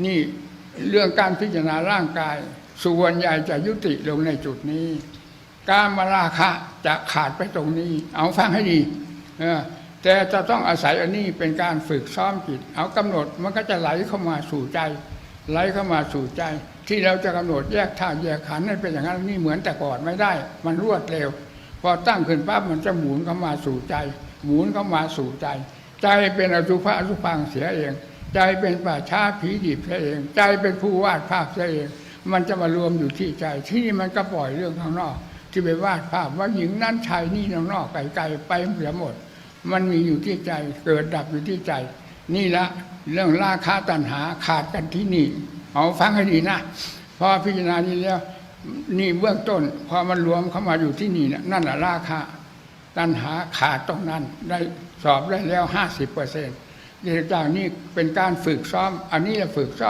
นี่เรื่องการพิจารณาร่างกาย ส่วนใหญ่จะยุติลงในจุดนี้ การมาราคะจะขาดไปตรงนี้ เอาฟังให้ดีแต่จะต้องอาศัยอันนี้เป็นการฝึกซ้อมจิต เอากำหนดมันก็จะไหลเข้ามาสู่ใจ ไหลเข้ามาสู่ใจ ที่เราจะกำหนดแยกธาตุแยกขันธ์ให้เป็นอย่างนั้นนี่เหมือนแต่ก่อนไม่ได้ มันรวดเร็ว พอตั้งขึ้นปั๊บมันจะหมุนเข้ามาสู่ใจ หมุนเข้ามาสู่ใจ ใจเป็นอสุภะอสุพังเสียเอง ใจเป็นป่าช้าผีดิบเสเอง ใจเป็นผู้วาดภาพเสเอง มันจะมารวมอยู่ที่ใจ ที่นี่มันก็ปล่อยเรื่องข้างนอก ที่ไปวาดภาพว่าหญิงนั้นชายนี่ข้างนอกไกลๆไปเสียหมด มันมีอยู่ที่ใจเกิดดับอยู่ที่ใจ นี่ละเรื่องราคาตัณหาขาดกันที่นี่ เอาฟังให้ดีนะพอพิจารณานี้แล้วนี่เบื้องต้น พอมันรวมเข้ามาอยู่ที่นี่นะนั่นแหละราคาตัณหาขาดตรงนั้นได้สอบได้แล้วห้าสิบเปอร์เซ็นต์ เหตุกากนี้เป็นการฝึกซ้อม อันนี้เราฝึกซ้อม